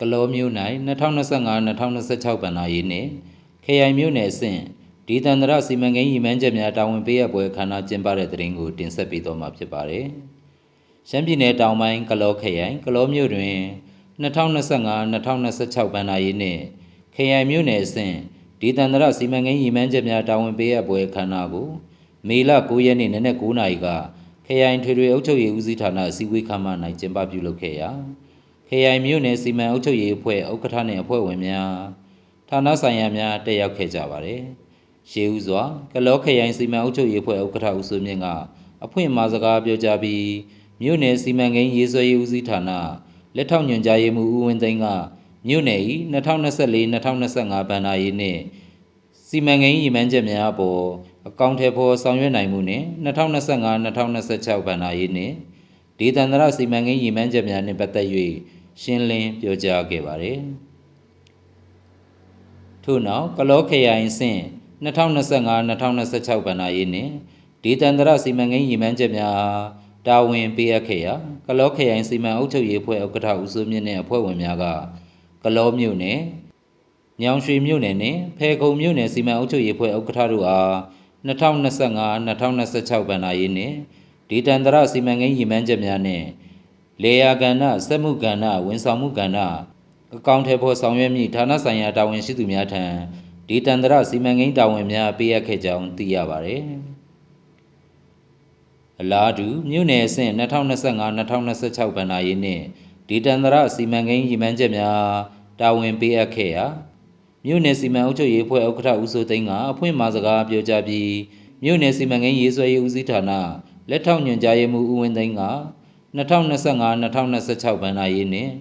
ကလောမျိုး၌2025-2026ဗဏ္ဍာရေးနှင့် KI မျိုးနယ်အဆင့်ဒီတန္တရစီမံကိန်းရည်မှန်းချက်များတာဝန်ပေးရပွဲခန္ဓာကျင်းပတဲ့တဲ့ရင်ကိုတင်ဆက်ပေးတော့မှာဖြစ်ပါတယ်။ရှမ်းပြည်နယ်တောင်ပိုင်းကလောခရိုင်ကလောမျိုးတွင်2025-2026ဗဏ္ဍာရေးနှင့် KI မျိုးနယ်အဆင့်ဒီတန္တရစီမံကိန်းရည်မှန်းချက်များတာဝန်ပေးရပွဲခန္ဓာကိုမေလ9ရက်နေ့နနက်9:00နာရီကခရိုင်ထွေထွေအုပ်ချုပ်ရေးဦးစီးဌာနအစည်းအဝေးခန်းမ၌ကျင်းပပြုလုပ်ခဲ့ရာ KI မြို့နယ်စီမံအုပ်ချုပ်ရေးအဖွဲ့ဥက္ကဋ္ဌနှင့်အဖွဲ့ဝင်များဌာနဆိုင်ရာများတက်ရောက်ခဲ့ကြပါတယ်။ရှေးဦးစွာကလောခရိုင်စီမံအုပ်ချုပ်ရေးအဖွဲ့ဥက္ကဋ္ဌဦးစိုးမြင့်ကအဖွင့်အမှာစကားပြောကြားပြီးမြို့နယ်စီမံကိန်းရေးဆွဲရေးဦးစီးဌာနလက်ထောက်ညွှန်ကြားရေးမှူးဦးဝင်းသိန်းကမြို့နယ်၏2024-2025ဘဏ္ဍာရေးနှင့်စီမံကိန်းရည်မှန်းချက်များအပေါ်အကောင့်ထဲပေါ်ဆောင်ရွက်နိုင်မှုနှင့်2025-2026ဘဏ္ဍာရေးနှင့်ဒေသန္တရစီမံကိန်းရည်မှန်းချက်များနှင့်ပတ်သက်၍ ရှင်းလင်းပြောကြားခဲ့ပါသည်ထို့နောက်ကလောခရိုင်ဆင့်2025-2026ဘဏ္ဍာရေးနှင့်ဒေသန္တရစီမံကိန်းရည်မှန်းချက်များအားတာဝန်ပေးအပ်ခဲ့ရာကလောခရိုင်စီမံအုပ်ချုပ်ရေးအဖွဲ့ဥက္ကဋ္ဌဦးစိုးမြင့်နှင့်အဖွဲ့ဝင်များကကလောမြို့နယ်ညောင်ရွှေမြို့နယ်နှင့်ဖဲခုံမြို့နယ်စီမံအုပ်ချုပ်ရေးအဖွဲ့ဥက္ကဋ္ဌတို့အား2025-2026ဘဏ္ဍာရေးနှင့်ဒေသန္တရစီမံကိန်းရည်မှန်းချက်များနှင့် လေယာကဏ္ဍစက်မှုကဏ္ဍဝန်ဆောင်မှုကဏ္ဍအကောင့်ထဲပေါ်ဆောင်ရွက်မည့်ဌာနဆိုင်ရာတာဝန်ရှိသူများထံဒေသန္တရစီမံကိန်းတာဝန်များပေးအပ်ခဲ့ကြောင်းသိရပါသည်အလားတူမြို့နယ်အဆင့်2025-2026ဘဏ္ဍာရေးနှင့်ဒေသန္တရစီမံကိန်းရည်မှန်းချက်များတာဝန်ပေးအပ်ခဲ့ရာမြို့နယ်စီမံအုပ်ချုပ်ရေးအဖွဲ့ဥက္ကဋ္ဌဦးစိုးသိန်းကအဖွင့်မှာစကားပြောကြားပြီးမြို့နယ်စီမံကိန်းရေးဆွဲရေးဦးစီးဌာနလက်ထောက်ညွှန်ကြားရေးမှူးဦးဝင်းသိန်းက 2025-2026ဘဏ္ဍာရေးနှင့်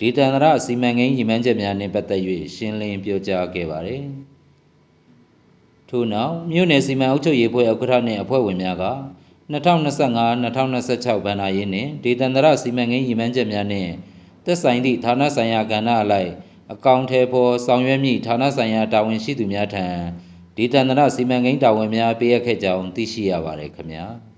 ဒေသန္တရစီမံကိန်းရည်မှန်းချက်များနှင့်ပတ်သက်၍ရှင်းလင်းပြောကြားခဲ့ပါသည်ထို့နောက်မြို့နယ်စီမံအုပ်ချုပ်ရေးအဖွဲ့ဥက္ကဋ္ဌနှင့်အဖွဲ့ဝင်များက2025-2026ဘဏ္ဍာရေးနှင့်ဒေသန္တရစီမံကိန်းရည်မှန်းချက်များနှင့်သက်ဆိုင်သည့်ဌာနဆိုင်ရာကဏ္ဍအလိုက်အကောင့်ထဲပေါ်ဆောင်ရွက်မည့်ဌာနဆိုင်ရာတာဝန်ရှိသူများထံဒေသန္တရစီမံကိန်းတာဝန်များပေးအပ်ခဲ့ကြောင်းသိရှိရပါတယ်ခင်ဗျာ။